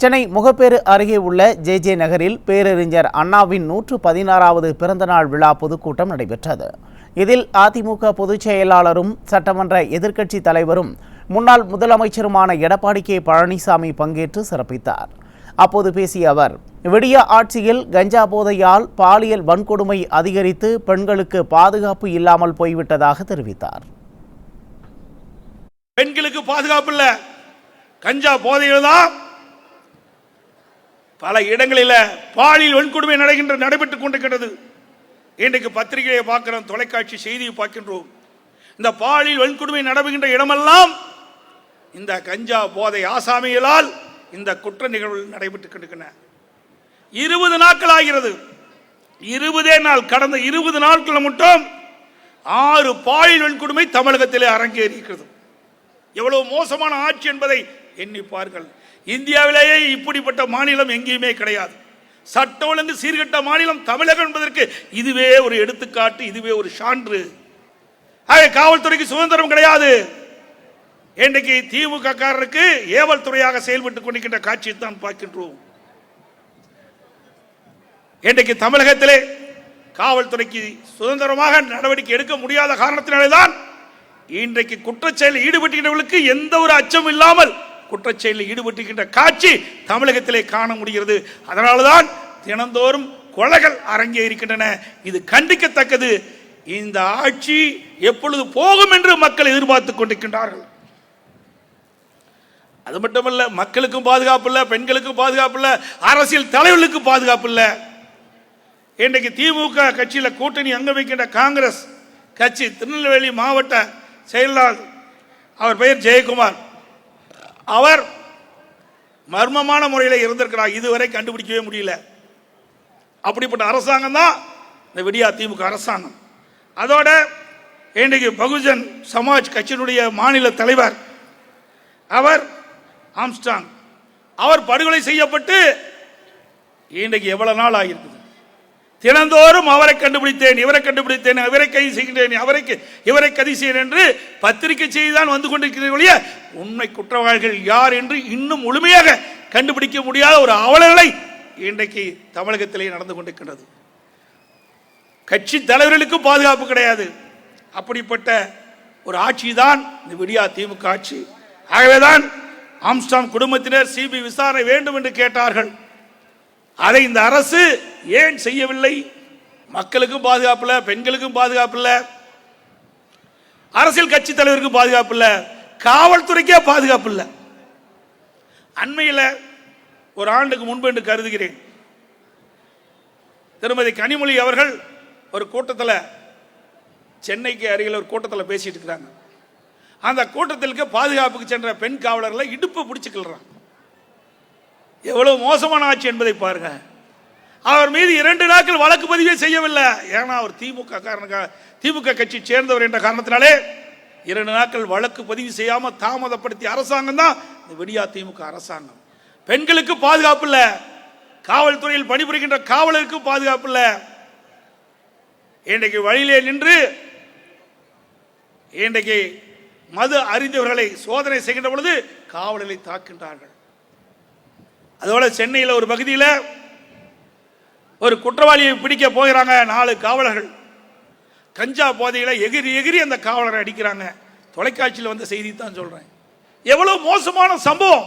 சென்னை முகப்பேறு அருகே உள்ள J J நகரில் பேரறிஞர் அண்ணாவின் நூற்று பதினாறாவது பிறந்தநாள் விழா பொதுக்கூட்டம் நடைபெற்றது. இதில் அதிமுக பொதுச் செயலாளரும் சட்டமன்ற எதிர்க்கட்சி தலைவரும் முன்னாள் முதலமைச்சருமான எடப்பாடி கே பழனிசாமி பங்கேற்று சிறப்பித்தார். அப்போது பேசிய அவர் விடிய ஆட்சியில் கஞ்சா போதையால் பாலியல் வன்கொடுமை அதிகரித்து பெண்களுக்கு பாதுகாப்பு இல்லாமல் போய்விட்டதாக தெரிவித்தார். பெண்களுக்கு பாதுகாப்பு இல்லை. கஞ்சா போதையில் தான் பல இடங்களில் பாலியல் வன்கொடுமை நடக்கின்ற நடைபெற்றுக் கொண்டிருக்கிறது இன்றைக்கு பத்திரிகையை பார்க்கிறோம் தொலைக்காட்சி செய்தியை பார்க்கின்றோம். இந்த பாலியல் வன்கொடுமை நடைபெறுகின்ற இடமெல்லாம் இந்த கஞ்சா போதை ஆசாமிகளால் இந்த குற்ற நிகழ்வுகள் நடைபெற்றுக் கொண்டிருக்கின்றன. இருபது நாட்கள் ஆகிறது. இருபதே நாள் கடந்த இருபது நாட்கள் மட்டும் ஆறு பாலியல் வன்கொடுமை தமிழகத்திலே அரங்கேறி இருக்கிறது எவ்வளவு மோசமான ஆட்சி என்பதை எண்ணி பாருங்கள். இந்தியாவிலேயே இப்படிப்பட்ட மாநிலம் எங்கேயுமே கிடையாது. சட்ட ஒழுங்கு சீர்கட்ட மாநிலம் தமிழகம் என்பதற்கு இதுவே ஒரு எடுத்துக்காட்டு இதுவே ஒரு சான்று. ஆக காவல்துறைக்கு சுதந்திரம் கிடையாது. இன்றைக்கு திமுக காரருக்கு ஏவல் துறையாக செயல்பட்டுக் கொண்டிருக்கின்ற காட்சியை தான் பார்க்கின்றோம். இன்றைக்கு தமிழகத்திலே காவல்துறைக்கு சுதந்திரமாக நடவடிக்கை எடுக்க முடியாத காரணத்தினாலே தான் இன்றைக்கு குற்றச்செயலில் ஈடுபட்டுகின்றவர்களுக்கு எந்த ஒரு அச்சம் இல்லாமல் குற்றச்செயலில் ஈடுபட்டுகின்ற காட்சி தமிழகத்திலே காண முடிகிறது. அதனால்தான் தினந்தோறும் கொலைகள் அரங்கேறிக்கின்றன இது கண்டிக்கத்தக்கது. இந்த ஆட்சி எப்பொழுது போகும் என்று மக்கள் எதிர்பார்த்து கொண்டிருக்கின்றார்கள். அது மட்டுமல்ல மக்களுக்கும் பாதுகாப்பு இல்லை பெண்களுக்கும் பாதுகாப்பு இல்லை அரசியல் தலைவர்களுக்கு பாதுகாப்பு இல்லை. இன்றைக்கு திமுக கட்சியில் கூட்டணி அங்க வைக்கின்ற காங்கிரஸ் கட்சி திருநெல்வேலி மாவட்ட செயலாளர் அவர் பெயர் ஜெயக்குமார். அவர் மர்மமான முறையில் இருந்திருக்கிறார் இதுவரை கண்டுபிடிக்கவே முடியல. அப்படிப்பட்ட அரசாங்கம் தான் இந்த விடியா திமுக அரசாங்கம். அதோட இன்றைக்கு பகுஜன் சமாஜ் கட்சியினுடைய மாநில தலைவர் அவர் ஆம்ஸ்டாங் அவர் படுகொலை செய்யப்பட்டு இன்றைக்கு எவ்வளவு நாள் ஆகியிருக்குது? தினந்தோறும் அவரை கண்டுபிடித்தேன் இவரை கண்டுபிடித்தேன் இவரை கைது செய்கின்றேன் அவரை இவரை கைது செய்கிறேன் என்று பத்திரிகை செய்தி தான் வந்து கொண்டிருக்கிறீர்களே உண்மை குற்றவாளிகள் யார் என்று இன்னும் முழுமையாக கண்டுபிடிக்க முடியாத ஒரு அவலநிலை இன்றைக்கு தமிழகத்திலே நடந்து கொண்டிருக்கின்றது. கட்சி தலைவர்களுக்கும் பாதுகாப்பு கிடையாது. அப்படிப்பட்ட ஒரு ஆட்சி தான் இந்த விடியா திமுக ஆட்சி. ஆகவேதான் ஆம்ஸ்டாம் குடும்பத்தினர் சிபி விசாரணை வேண்டும் என்று கேட்டார்கள். அதை இந்த அரசு ஏன் செய்யவில்லை? மக்களுக்கும் பாதுகாப்பு இல்லை பெண்களுக்கும் பாதுகாப்பு இல்லை. அரசியல் கட்சி தலைவருக்கும் பாதுகாப்பு இல்லை. காவல்துறைக்கே பாதுகாப்பு இல்லை. அண்மையில் ஒரு ஆண்டுக்கு முன்பு என்று கருதுகிறேன். திருமதி கனிமொழி அவர்கள் ஒரு கூட்டத்தில் சென்னைக்கு அருகில் ஒரு கூட்டத்தில் பேசிட்டு இருக்கிறாங்க அந்த கூட்டத்திற்கு பாதுகாப்புக்கு சென்ற பெண் காவலர்களை இடுப்பு பிடிச்சுக்கிறாங்க எவ்வளவு மோசமான ஆட்சி என்பதை பாருங்க. அவர் மீது இரண்டு நாட்கள் வழக்கு பதிவே செய்யவில்லை. ஏன்னா அவர் திமுக காரணக்கா திமுக கட்சி சேர்ந்தவர் என்ற காரணத்தினாலே இரண்டு நாட்கள் வழக்கு பதிவு செய்யாம தாமதப்படுத்திய அரசாங்கம் தான் இந்த விடியா திமுக அரசாங்கம். பெண்களுக்கு பாதுகாப்பு இல்லை. காவல்துறையில் பணிபுரிகின்ற காவலருக்கு பாதுகாப்பு இல்லை. இன்றைக்கு வழியிலே நின்று இன்றைக்கு மது அறிந்தவர்களை சோதனை செய்கின்ற பொழுது காவலரை தாக்கின்றார்கள் அதோட சென்னையில் ஒரு பகுதியில் ஒரு குற்றவாளியை பிடிக்க போகிறாங்க நாலு காவலர்கள். கஞ்சா போதையில எகிரி எகிரி அந்த காவலரை அடிக்கிறாங்க. தொலைக்காட்சியில் வந்த செய்தி தான் சொல்கிறேன் எவ்வளோ மோசமான சம்பவம்.